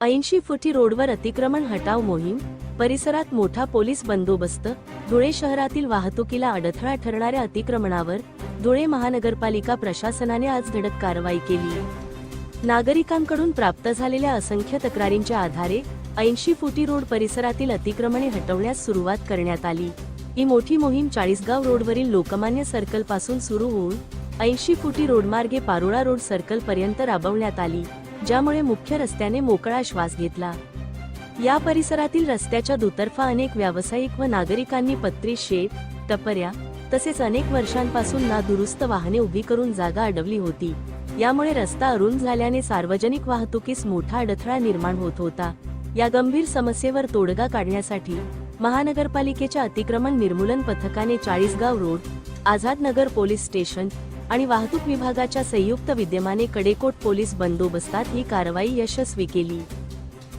ऐंशी फुटी रोडवर अतिक्रमण हटाव मोहीम परिसरात मोठा पोलीस बंदोबस्त धुळे शहरातील वाहतुकीला अडथळा ठरणाऱ्या अतिक्रमणावर धुळे महानगरपालिका प्रशासनाने आज धडक कारवाई केली. नागरिकांकडून प्राप्त झालेल्या असंख्य तक्रारींच्या आधारे ऐंशी फुटी रोड परिसरातील अतिक्रमणे हटवण्यास सुरुवात करण्यात आली. ही मोठी मोहीम चाळीसगाव रोडवरील लोकमान्य सर्कलपासून सुरू होऊन ऐंशी फुटी रोडमार्गे पारोळा रोड सर्कल पर्यंत राबवण्यात आली. ज्यामुळे मुख्य रस्त्याने मोकळा श्वास घेतला. या परिसरातील रस्त्याच्या दुतर्फा अनेक व्यावसायिक व नागरिकांनी पत्री शेत टपऱ्या तसेच अनेक वर्षांपासून ना दुरुस्त वाहने उभी करून जागा अडवली होती. यामुळे रस्ता अरुंद झाल्याने सार्वजनिक वाहतुकीस मोठा अडथळा निर्माण होत होता. या गंभीर समस्येवर तोडगा काढण्यासाठी महानगरपालिकेच्या अतिक्रमण निर्मूलन पथकाने Chalisgaon road Azad Nagar police station आणि वाहतूक विभागाच्या संयुक्त विद्यमाने कडेकोट पोलीस बंदोबस्तात ही कारवाई यशस्वी केली.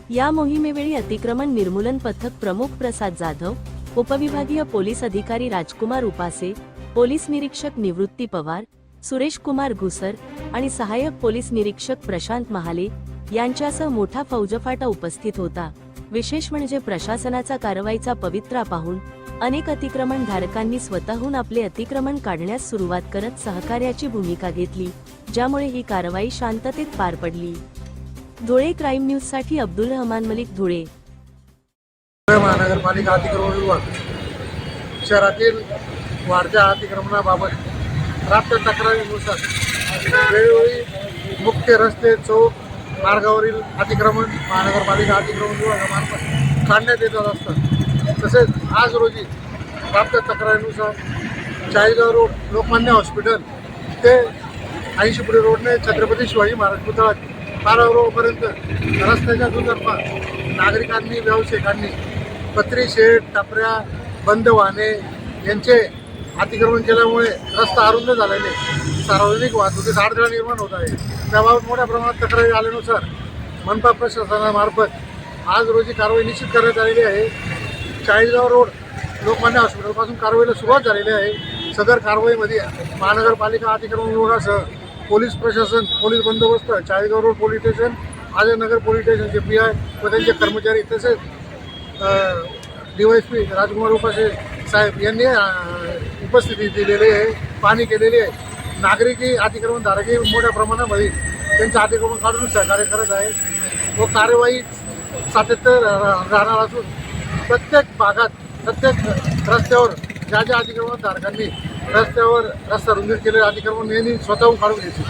या मोहिमेवेळी अतिक्रमण निर्मूलन पथक प्रमुख प्रसाद जाधव उपविभागीय पोलीस अधिकारी राजकुमार उपासे पोलीस निरीक्षक निवृत्ती पवार सुरेश कुमार घुसर आणि सहाय्यक पोलीस निरीक्षक प्रशांत महाले यांच्यासह मोठा फौजफाटा उपस्थित होता. विशेष म्हणजे प्रशासनाचा कारवाईचा पवित्रा पाहून अनेक अतिक्रमण धारकांनी स्वतःहून आपले अतिक्रमण काढण्यास सुरुवात करत सहकार्याची भूमिका घेतली ज्यामुळे ही कारवाई शांततेत पार पडली. धुळे क्राईम न्यूजसाठी अब्दुल रहमान मलिक धुळे. महानगरपालिका अतिक्रमण विभाग शहरातील वाढत्या अतिक्रमणाबाबत प्राप्त तक्रारीनुसार वेळोवेळी मुख्य रस्ते चौक मार्गावरील अतिक्रमण महानगरपालिका अतिक्रमण विभागामार्फत काढण्यात येतात असतात. तसेच आज रोजी प्राप्त तक्रारीनुसार चाळीसगाव रोड लोकमान्य हॉस्पिटल ते ऐंशीपुरी रोडने छत्रपती शिवाजी महाराज पुतळा बारा रोडपर्यंत रस्त्याच्या दुतर्फा नागरिकांनी व्यावसायिकांनी पत्री शेड टपऱ्या बंद वाहने यांचे अतिक्रमण केल्यामुळे रस्ता अरुंद झालेले सार्वजनिक वाहतुकीस अडथळा निर्माण होत आहे. त्याबाबत मोठ्या प्रमाणात तक्रारी आल्यानुसार मनपा प्रशासनामार्फत आज रोजी कारवाई निश्चित करण्यात आलेली आहे. चाळीसगाव रोड लोकमान्य हॉस्पिटलपासून कारवाईला सुरुवात झालेली आहे. सदर कारवाईमध्ये महानगरपालिका अतिक्रमण विभागासह पोलीस प्रशासन पोलीस बंदोबस्त चाळीसगाव रोड पोलीस स्टेशन आजनगर पोलीस स्टेशनचे पी आय व त्यांचे कर्मचारी तसेच D Y P Rajkumar Upase साहेब यांनी उपस्थिती दिलेली आहे पाहणी केलेली आहे. नागरिकही अतिक्रमणधारकही मोठ्या प्रमाणामध्ये त्यांचं अतिक्रमण काढून सहकार्य करत आहे व कार्यवाही सातत्य राहणार असून प्रत्येक भागात प्रत्येक रस्त्यावर ज्या ज्या अतिक्रमणधारकांनी रस्त्यावर रस्ता रुंदीत केलेले अतिक्रमण यांनी स्वतःहून काढून घ्यायची.